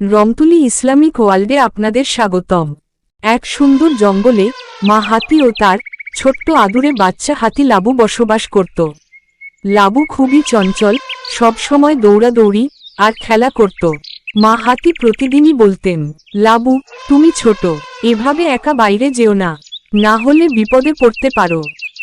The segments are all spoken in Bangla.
রমতুলি ইসলামিক ওয়ার্ল্ডে আপনাদের স্বাগতম। এক সুন্দর জঙ্গলে মা হাতি ও তার ছোট্ট আদুরে বাচ্চা হাতি লাবু বসবাস করত। লাবু খুবই চঞ্চল সবসময় দৌড়াদৌড়ি আর খেলা করত। মা হাতি প্রতিদিনই বলতেন, লাবু, তুমি ছোট, এভাবে একা বাইরে যেও না না হলে বিপদে পড়তে পারো।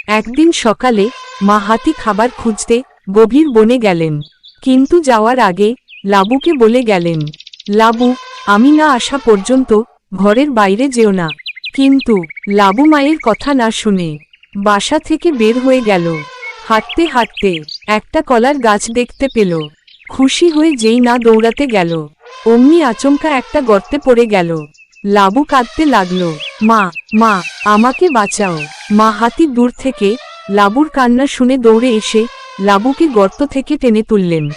একদিন সকালে মা হাতি খাবার খুঁজতে গভীর বনে গেলেন। কিন্তু যাওয়ার আগে লাবুকে বলে গেলেন লাবু, আমি না আসা পর্যন্ত ঘরের বাইরে যেও না। কিন্তু লাবু মায়ের কথা না শুনে বাসা থেকে বের হয়ে গেল। হাঁটতে হাঁটতে একটা কলার গাছ দেখতে পেল। খুশি হয়ে যেই না দৌড়াতে গেল, অমনি আচমকা একটা গর্তে পড়ে গেল। লাবু কাঁদতে লাগল, মা মা, আমাকে বাঁচাও। মা হাতি দূর থেকে লাবুর কান্না শুনে দৌড়ে এসে লাবুকে গর্ত থেকে টেনে তুললেন।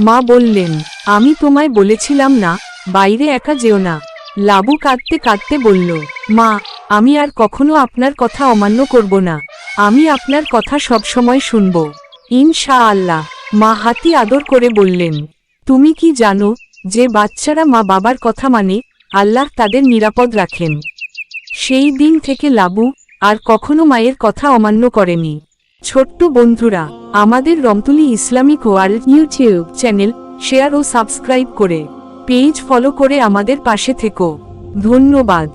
মা বললেন, আমি তোমায় বলেছিলাম না, বাইরে একা যেও না। লাবু কাঁদতে কাঁদতে বলল, মা, আমি আর কখনো আপনার কথা অমান্য করব না। আমি আপনার কথা সবসময় শুনব। ইনশা আল্লাহ মা হাতি আদর করে বললেন, তুমি কি জানো, যে বাচ্চারা মা বাবার কথা মানে আল্লাহ তাদের নিরাপদ রাখেন। সেই দিন থেকে লাবু আর কখনো মায়ের কথা অমান্য করেনি। ছোট্ট বন্ধুরা, আমাদের Romtuli Islamic world YouTube channel share ও সাবস্ক্রাইব করে, পেজ ফলো করে আমাদের পাশে থেকো। ধন্যবাদ।